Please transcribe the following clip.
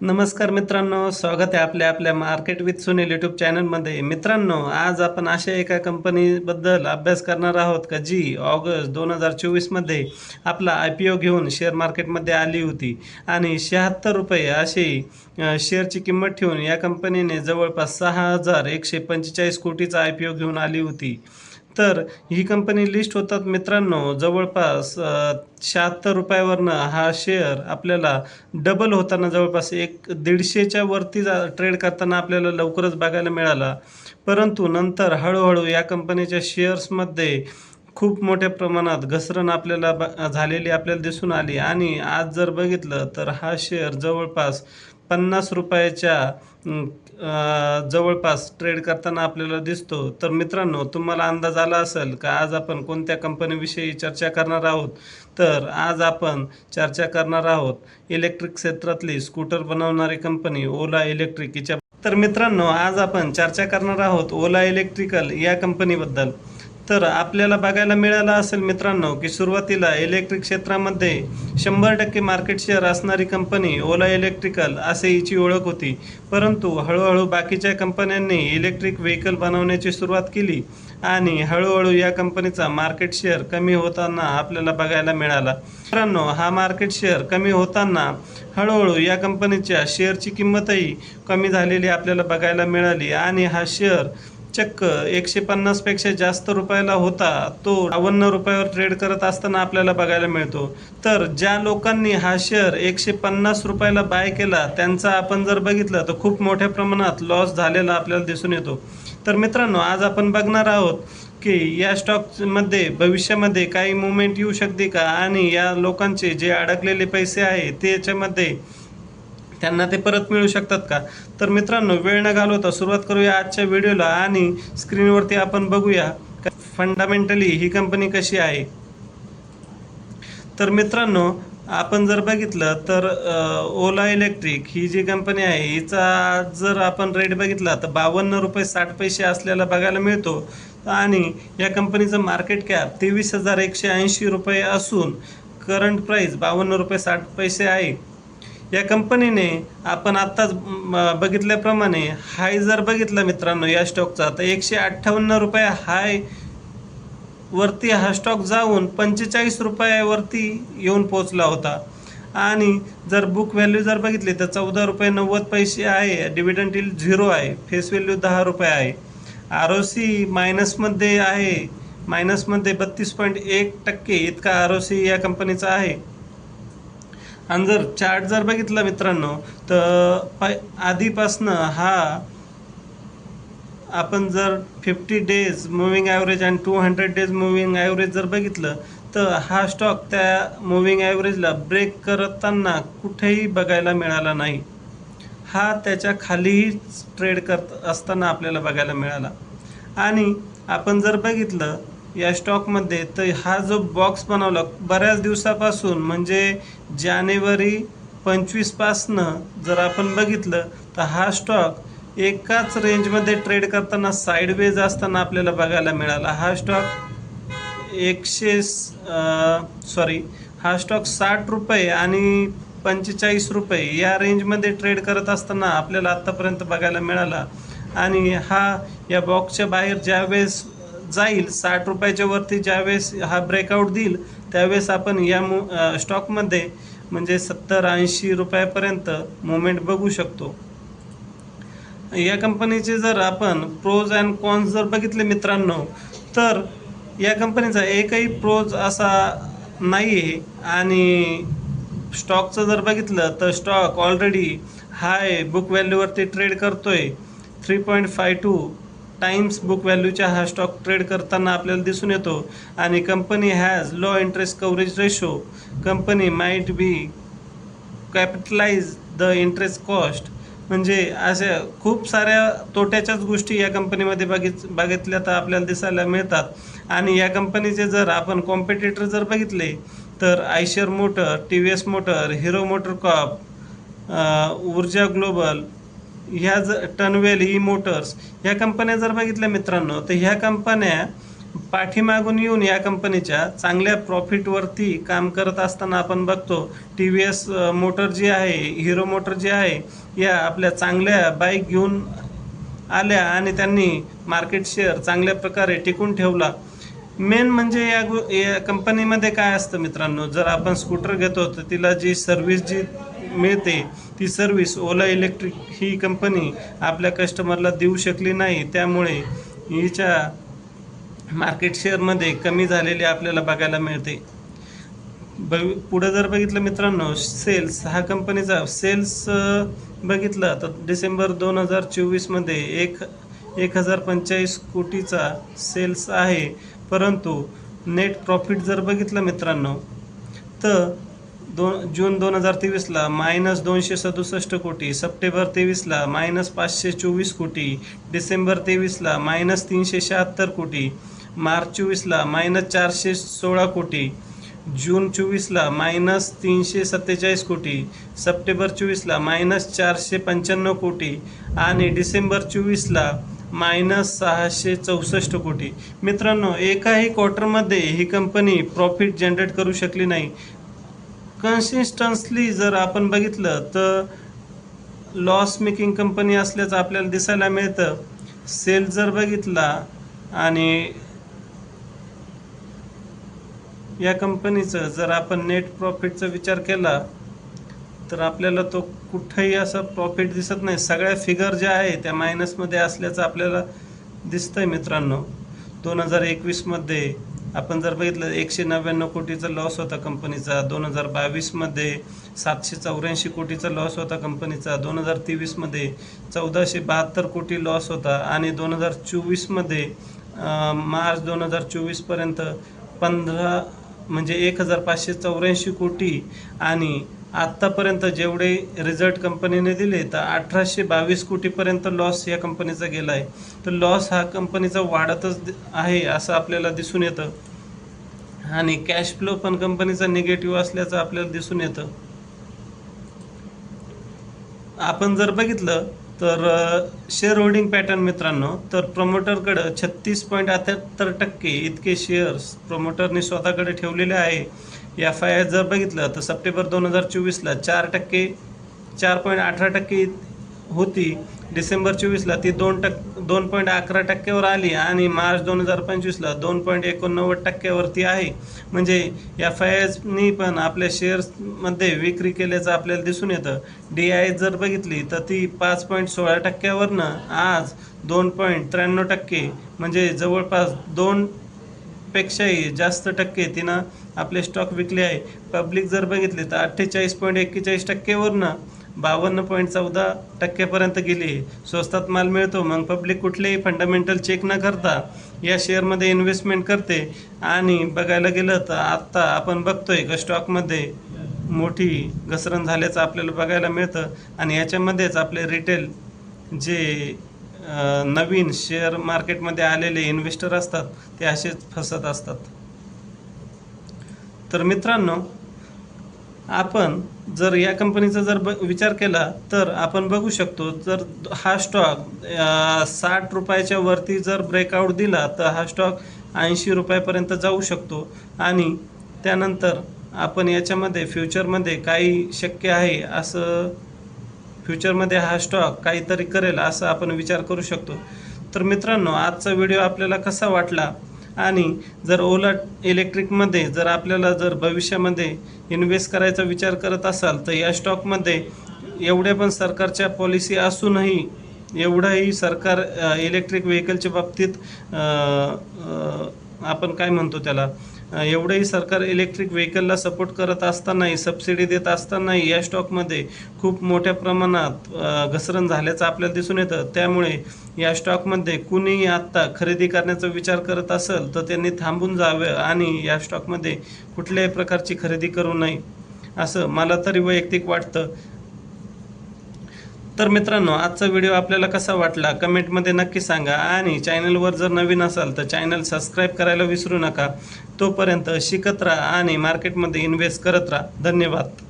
नमस्कार मित्रांनो स्वागत आहे आपल्या आपल्या मार्केट विथ सुनील यूट्यूब चॅनलमध्ये. मित्रांनो आज आपण अशा एका कंपनीबद्दल अभ्यास करणार आहोत का जी ऑगस्ट दोन हजार चोवीसमध्ये आपला आय पी ओ घेऊन शेअर मार्केटमध्ये आली होती. आणि शहात्तर रुपये अशी शेअरची किंमत ठेवून या कंपनीने जवळपास सहा हजार एकशे पंचेचाळीस कोटीचा आय पी ओ घेऊन आली होती. तर ही कंपनी लिस्ट होतात मित्रांनो जवळपास शहात्तर रुपयावरनं हा शेअर आपल्याला डबल होताना जवळपास एक दीडशेच्या वरती जा ट्रेड करताना आपल्याला लवकरच बघायला मिळाला. परंतु नंतर हळूहळू या कंपनीच्या शेअर्समध्ये खूप मोठ्या प्रमाणात घसरण आपल्याला ब झालेली आपल्याला दिसून आली. आणि आज जर बघितलं तर हा शेअर जवळपास पन्नास रुपयाच्या जवळपास ट्रेड करताना आपल्याला दिसतो. तर मित्रांनो तुम्हाला अंदाज आला असेल का आज आपण कोणत्या कंपनीविषयी चर्चा करणार आहोत? तर आज आपण चर्चा करणार आहोत इलेक्ट्रिक क्षेत्रातली स्कूटर बनवणारी कंपनी ओला इलेक्ट्रिक हिच्या तर मित्रांनो आज आपण चर्चा करणार आहोत ओला इलेक्ट्रिकल या कंपनीबद्दल तर आपल्याला बघायला मिळालं असेल मित्रांनो की सुरुवातीला इलेक्ट्रिक क्षेत्रामध्ये शंभर टक्के मार्केट शेअर असणारी कंपनी ओला इलेक्ट्रिकल असे हिची ओळख होती. परंतु हळूहळू बाकीच्या कंपन्यांनी इलेक्ट्रिक व्हेकल बनवण्याची सुरुवात केली आणि हळूहळू या कंपनीचा मार्केट शेअर कमी होताना आपल्याला बघायला मिळाला. मित्रांनो हा मार्केट शेअर कमी होताना हळूहळू या कंपनीच्या शेअरची किंमतही कमी झालेली आपल्याला बघायला मिळाली आणि हा शेअर चक्क एकशे पन्नासपेक्षा जास्त रुपयाला होता. तो बावन्न रुपयावर ट्रेड करत असताना आपल्याला बघायला मिळतो. तर ज्या लोकांनी हा शेअर एकशे पन्नास रुपयाला बाय केला त्यांचा आपण जर बघितलं तर खूप मोठ्या प्रमाणात लॉस झालेला आपल्याला दिसून येतो. तर मित्रांनो आज आपण बघणार आहोत की या स्टॉकमध्ये भविष्यामध्ये काही मुवमेंट येऊ शकते का? आणि या लोकांचे जे अडकलेले पैसे आहे ते याच्यामध्ये त्यांना ते परत मिळू शकतात का? तर मित्रांनो वेळ न घालवता सुरुवात करूया आजच्या व्हिडिओला आणि स्क्रीनवरती आपण बघूया फंडामेंटली ही कंपनी कशी आहे. तर मित्रांनो आपण जर बघितलं तर ओला इलेक्ट्रिक ही जी कंपनी आहे हिचा जर आपण रेट बघितला तर बावन्न रुपये साठ पैसे असलेला बघायला मिळतो. आणि या कंपनीचं मार्केट कॅप तेवीस हजार एकशे ऐंशी रुपये असून करंट प्राईस बावन्न रुपये साठ पैसे आहे. या कंपनीने आपण आत्ताच बघितल्याप्रमाणे हाय जर बघितला मित्रांनो या स्टॉकचा तर एकशे अठ्ठावन्न रुपये हाय वरती हा स्टॉक जाऊन पंचेचाळीस रुपयावरती येऊन पोचला होता. आणि जर बुक व्हॅल्यू जर बघितली तर चौदा रुपये नव्वद पैसे आहे डिव्हिडंड इल झिरो आहे फेस व्हॅल्यू दहा रुपये आहे. आर ओ सी मायनसमध्ये आहे मायनसमध्ये बत्तीस पॉईंट एक टक्के इतका आर ओ सी या कंपनीचा आहे. आणि जर चार्ट जर बघितला मित्रांनो तर पाय आधीपासनं हा आपण जर फिफ्टी डेज मुव्हिंग ॲव्हरेज आणि two hundred days moving average जर बघितलं तर हा स्टॉक त्या मुव्हिंग ॲव्हरेजला ब्रेक करताना कुठेही बघायला मिळाला नाही. हा त्याच्या खालीही ट्रेड करत असताना आपल्याला बघायला मिळाला. आणि आपण जर बघितलं या स्टॉकमध्ये तर हा जो बॉक्स बनवला बऱ्याच दिवसापासून म्हणजे जानेवारी पंचवीसपासनं जर आपण बघितलं तर हा स्टॉक एकाच रेंजमध्ये ट्रेड करताना साईडवेज असताना आपल्याला बघायला मिळाला. हा स्टॉक एकशे सॉरी हा स्टॉक साठ रुपये आणि पंचेचाळीस रुपये या रेंजमध्ये ट्रेड करत असताना आपल्याला आत्तापर्यंत बघायला मिळाला. आणि हा या बॉक्सच्या बाहेर ज्यावेळेस जाईल साठ रुपयाच्या वरती ज्यावेळेस हा ब्रेकआउट देईल त्यावेळेस आपण या मु स्टॉकमध्ये म्हणजे सत्तर ऐंशी रुपयापर्यंत मुवमेंट बघू शकतो. या कंपनीचे जर आपण प्रोज अँड कॉन्स जर बघितले मित्रांनो तर या कंपनीचा एकही प्रोज असा नाही आहे आणि स्टॉकचं जर बघितलं तर स्टॉक ऑलरेडी हाय बुक व्हॅल्यूवरती ट्रेड करतो आहे three point five two times book व्हॅल्यूच्या हा स्टॉक ट्रेड करताना आपल्याला दिसून येतो. आणि company has low interest coverage ratio company might be capitalize the interest cost म्हणजे अशा खूप साऱ्या तोट्याच्याच गोष्टी या कंपनीमध्ये बघित बघितल्या तर आपल्याला दिसायला मिळतात. आणि या कंपनीचे जर आपण कॉम्पिटिटर जर बघितले तर Eicher motor T V S motor Hero motor corp Urja global ह्या ज टनवेल ई मोटर्स ह्या कंपन्या जर बघितल्या मित्रांनो तर ह्या कंपन्या पाठीमागून येऊन या कंपनीच्या चांगल्या प्रॉफिटवरती काम करत असताना आपण बघतो टी व्ही एस मोटर जी आहे हिरो मोटर जी आहे या आपल्या चांगल्या बाईक घेऊन आल्या आणि त्यांनी मार्केट शेअर चांगल्या प्रकारे टिकून ठेवला. मेन म्हणजे या गो या कंपनीमध्ये काय असतं मित्रांनो जर आपण स्कूटर घेतो तर तिला जी सर्व्हिस जी मिळते. ती सर्व्हिस ओला इलेक्ट्रिक ही कंपनी आपल्या कस्टमरला देऊ शकली नाही. त्यामुळे हिच्या मार्केट शेअरमध्ये कमी झालेली आपल्याला बघायला मिळते. बघ पुढं जर बघितलं मित्रांनो सेल्स हा कंपनीचा सेल्स बघितलं तर डिसेंबर दोन हजार चोवीसमध्ये एक एक हजार पंचेचाळीस कोटीचा सेल्स आहे. परंतु नेट प्रॉफिट जर बघितलं मित्रांनो तर दोन जून दोन हजार तेवीसला मायनस दोनशे सदुसष्ट कोटी सप्टेंबर तेवीसला मायनस पाचशे चोवीस कोटी डिसेंबर तेवीसला मायनस तीनशे शहात्तर कोटी मार्च चोवीसला मायनस चारशे सोळा कोटी जून चोवीसला मायनस तीनशे सत्तेचाळीस कोटी सप्टेंबर चोवीसला मायनस चारशे पंच्याण्णव कोटी आणि डिसेंबर चोवीसला मायनस सहाशे चौसष्ट कोटी. मित्रांनो एकाही क्वार्टरमध्ये ही कंपनी प्रॉफिट जनरेट करू शकली नाही. कन्सिस्टन्सली जर आपण बघितलं तर लॉस मेकिंग कंपनी असल्याचं आपल्याला दिसायला मिळतं. सेल जर बघितला आणि या कंपनीचं जर आपण नेट प्रॉफिटचा विचार केला तर आपल्याला तो कुठंही असं प्रॉफिट दिसत नाही. सगळ्या फिगर ज्या आहे त्या मायनसमध्ये असल्याचं आपल्याला दिसतंय मित्रांनो. दोन हजार एकवीसमध्ये आपण जर बघितलं एकशे नव्याण्णव कोटीचा लॉस होता कंपनीचा दोन हजार बावीसमध्ये सातशे चौऱ्याऐंशी कोटीचा लॉस होता कंपनीचा दोन हजार तेवीसमध्ये चौदाशे बहात्तर कोटी लॉस होता. आणि दोन हजार चोवीसमध्ये मार्च दोन हजार चोवीसपर्यंत पंधरा म्हणजे एक हजार पाचशे चौऱ्याऐंशी कोटी आणि आत्तापर्यंत जेवढे रिझल्ट कंपनीने दिले तर अठराशे बावीस कोटीपर्यंत लॉस या कंपनीचा गेला आहे. तर लॉस हा कंपनीचा वाढतच आहे असं आपल्याला दिसून येतं. आणि कॅश फ्लो पण कंपनीचा निगेटिव्ह असल्याचं आपल्याला दिसून येतं. आपण जर बघितलं तर शेअर होल्डिंग पॅटर्न मित्रांनो तर प्रमोटरकडं छत्तीस पॉईंट अठ्याहत्तर टक्के इतके शेअर्स प्रमोटरने स्वतःकडे ठेवलेले आहे. एफ आय जर बघितलं तर सप्टेंबर दोन हजार चोवीसला चार टक्के चार पॉईंट अठरा टक्के होती. डिसेंबर चोवीसला ती दोन टक्क दोन पॉईंट अकरा टक्क्यावर आली आणि मार्च दोन हजार पंचवीसला दोन पॉईंट एकोणनव्वद टक्क्यावरती आहे. म्हणजे एफ आय एसनी पण आपल्या शेअर्समध्ये विक्री केल्याचं आपल्याला दिसून येतं. डी आय जर बघितली तर ती पाच पॉईंट सोळा टक्क्यावरनं आज दोन पॉईंट त्र्याण्णव टक्के म्हणजे जवळपास दोन पेक्षाही जास्त टक्के तिनं आपले स्टॉक विकले आहे. पब्लिक जर बघितले तर अठ्ठेचाळीस पॉईंट एक्केचाळीस टक्केवरनं बावन्न पॉईंट चौदा टक्क्यापर्यंत गेली स्वस्तात माल मिळतो मग पब्लिक कुठलेही फंडामेंटल चेक न करता या शेअरमध्ये इन्व्हेस्टमेंट करते. आणि बघायला गेलं तर आत्ता आपण बघतोय का स्टॉकमध्ये मोठी घसरण झाल्याचं आपल्याला बघायला मिळतं. आणि याच्यामध्येच आपले रिटेल जे नवीन शेअर मार्केटमध्ये आलेले इन्व्हेस्टर असतात ते असेच फसत असतात. तर मित्रांनो आपण जर या कंपनीचा जर ब विचार केला तर आपण बघू शकतो जर हा स्टॉक साठ रुपयाच्या वरती जर ब्रेकआउट दिला तर हा स्टॉक ऐंशी रुपयापर्यंत जाऊ शकतो. आणि त्यानंतर आपण याच्यामध्ये फ्युचरमध्ये काही शक्य आहे असं फ्युचरमध्ये हा स्टॉक काहीतरी करेल असं आपण विचार करू शकतो. तर मित्रांनो आजचा व्हिडिओ आपल्याला कसा वाटला? आणि जर ओला इलेक्ट्रिकमध्ये जर आपल्याला जर भविष्यामध्ये इन्व्हेस्ट करायचा विचार करत असाल तर या स्टॉकमध्ये एवढ्या पण सरकारच्या पॉलिसी असूनही एवढाही सरकार इलेक्ट्रिक व्हेकलच्या बाबतीत आपण काय म्हणतो त्याला? एवढंही सरकार इलेक्ट्रिक व्हेकलला सपोर्ट करत असतानाही सबसिडी देत असतानाही या स्टॉकमध्ये खूप मोठ्या प्रमाणात घसरण झाल्याचं आपल्याला दिसून येतं. त्यामुळे या स्टॉकमध्ये कुणीही आत्ता खरेदी करण्याचा विचार करत असेल तर त्यांनी थांबून जावं आणि या स्टॉकमध्ये कुठल्याही प्रकारची खरेदी करू नये असं मला तरी वैयक्तिक वाटतं. तर मित्रांनो आजचा व्हिडिओ आपल्याला कसा वाटला कमेंटमध्ये नक्की सांगा. आणि चॅनलवर जर नवीन असाल तर चॅनल सबस्क्राईब करायला विसरू नका. तोपर्यंत शिकत राहा आणि मार्केटमध्ये इन्व्हेस्ट करत राहा. धन्यवाद.